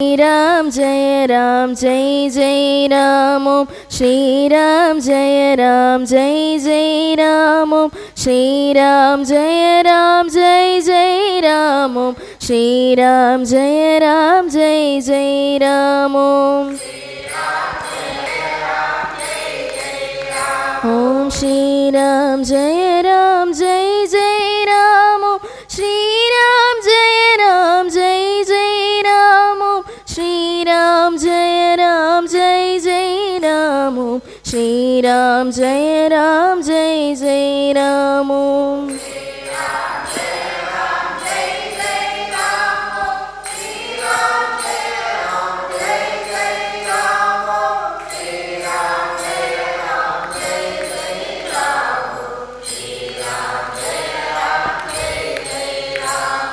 Ram Jay Ram Jay Jay Ram Om Shri Ram Jay Ram Jay Jay Ram Om Shri Ram Jay Ram Jay Jay Ram Om Shri Ram Jay Ram Om Shri Ram Jay Ram Shriram जय राम जय जय राम ॐ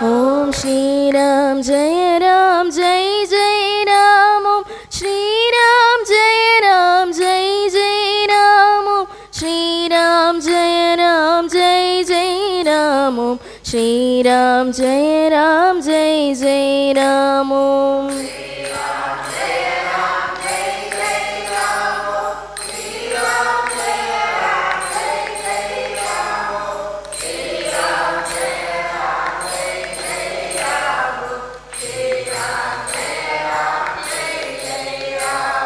ॐ श्रीराम जय राम जय जय श्रीराम जय राम जय जय राम ॐ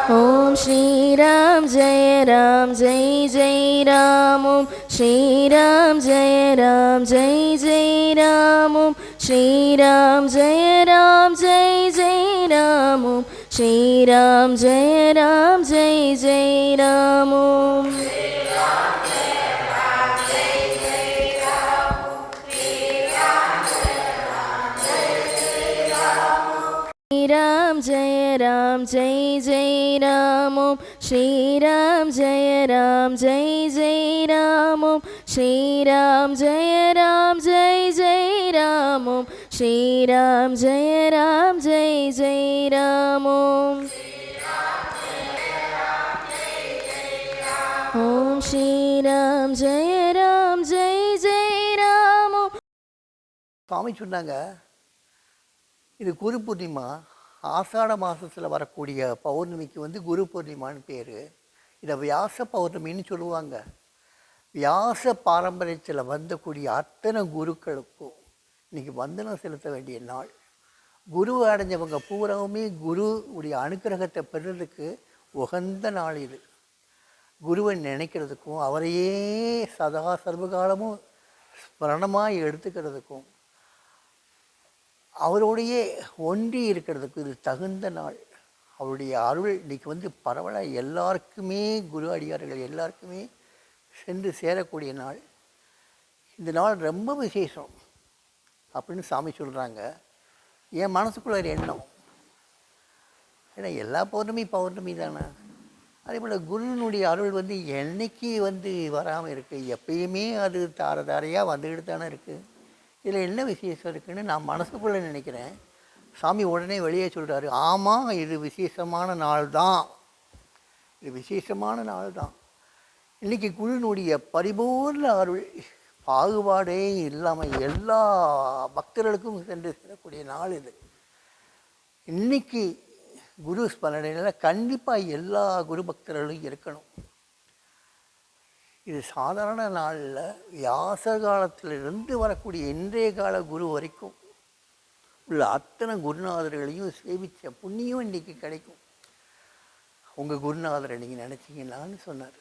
ॐ श्रीराम जय राम जय जय राम ശ്രീരാം ജയ രാം ജയ് ജയ് രാമം ശ്രീരാം ജയ രാം ജയ് ജയ് രാമം ശ്രീരാം ജയ രാം ജയ് ജയ് രാമം ശ്രീരാം ജയ രാം ജയ് ജയ് രാമം राम जय जय राम ॐ श्रीराम जय राम जय जय राम ॐ श्रीराम जय राम जय जय राम ॐ श्रीराम जय राम जय जय राम ॐ ॐ श्रीराम जय राम जय जय राम ॐ சுவாமி சொன்னாங்க இது குரு பூர்ணிமா ஆஷாட மாதத்தில் வரக்கூடிய பௌர்ணமிக்கு வந்து குரு பூர்ணிமான்னு பேர். இதை வியாச பௌர்ணமின்னு சொல்லுவாங்க. வியாச பாரம்பரியத்தில் வந்தக்கூடிய அத்தனை குருக்களுக்கும் இன்றைக்கி வந்தனம் செலுத்த வேண்டிய நாள். குரு அடைஞ்சவங்க பூராவுமே குரு உடைய அனுக்கிரகத்தை பெறுறதுக்கு உகந்த நாள் இது. குருவை நினைக்கிறதுக்கும் அவரையே சதா சர்வகாலமும் ஸ்மரணமாக எடுத்துக்கிறதுக்கும் அவரோடையே ஒன்றி இருக்கிறதுக்கு இது தகுந்த நாள். அவருடைய அருள் இன்னைக்கு வந்து பரவலாக எல்லாருக்குமே குரு அடியார்கள் எல்லாருக்குமே சென்று சேரக்கூடிய நாள். இந்த நாள் ரொம்ப விசேஷம் அப்படின்னு சாமி சொல்கிறாங்க என் மனசுக்குள்ள ஒரு எண்ணம். ஏன்னா எல்லா பௌர்ணமி பௌர்ணமி தானே. அதே போல் குருவினுடைய அருள் வந்து என்னைக்கு வந்து வராமல் இருக்குது எப்பயுமே அது தார தாரையாக வந்துக்கிட்டு தானே இருக்குது இதில் என்ன விசேஷம் இருக்குதுன்னு நான் மனசுக்குள்ளே நினைக்கிறேன். சாமி உடனே வெளியே சொல்கிறாரு ஆமாம் இது விசேஷமான நாள் தான் இது விசேஷமான நாள் தான் இன்றைக்கி குருனுடைய பரிபூர்ண அருள் பாகுபாடே இல்லாமல் எல்லா பக்தர்களுக்கும் சென்று சேரக்கூடிய நாள் இது. இன்னைக்கு குரு ஸ்மரணையில் கண்டிப்பாக எல்லா குரு பக்தர்களும் இருக்கணும். இது சாதாரண நாளில் வியாச காலத்திலிருந்து வரக்கூடிய இன்றைய கால குரு வரைக்கும் உள்ள அத்தனை குருநாதர்களையும் சேவித்த புண்ணியம் இன்றைக்கி கிடைக்கும். உங்கள் குருநாதரை நீங்கள் நினச்சிங்களான்னு சொன்னார்.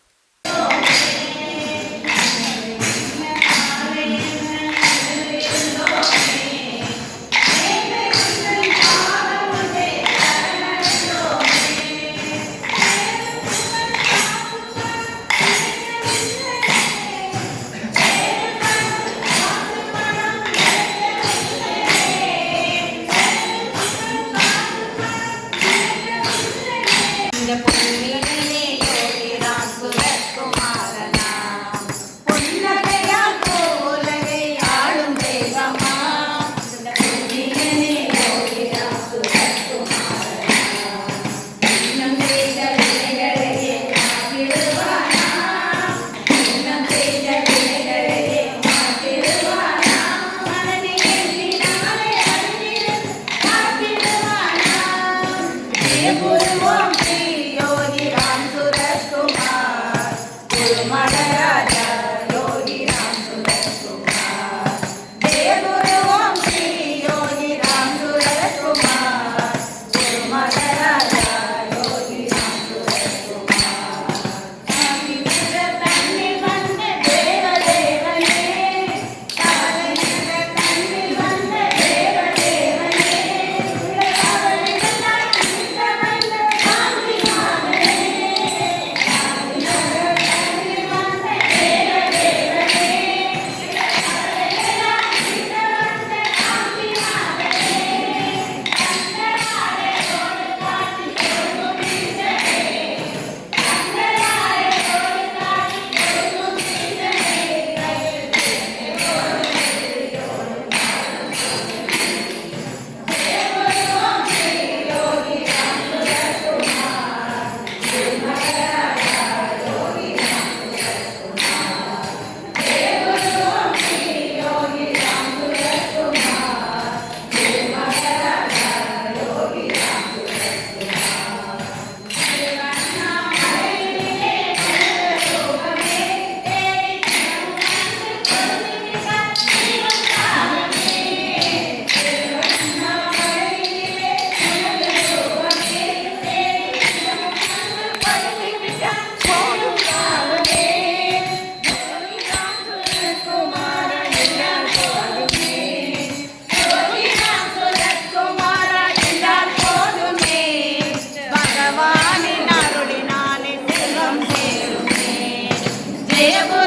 Recebo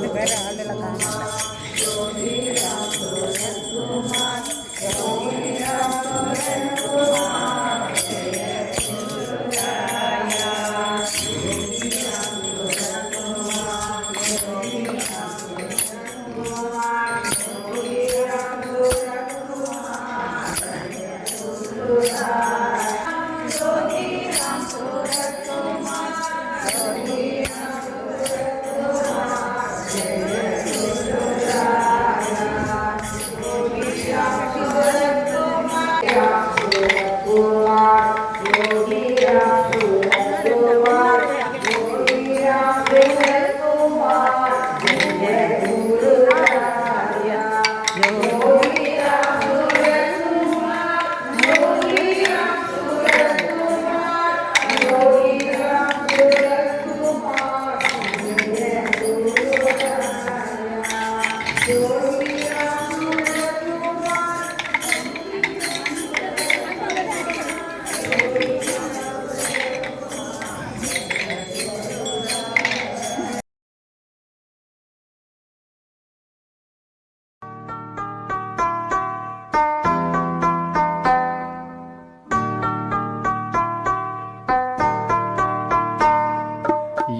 வந்து வேறு ஆள் எல்லாம் காணல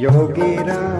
Yogi Ram.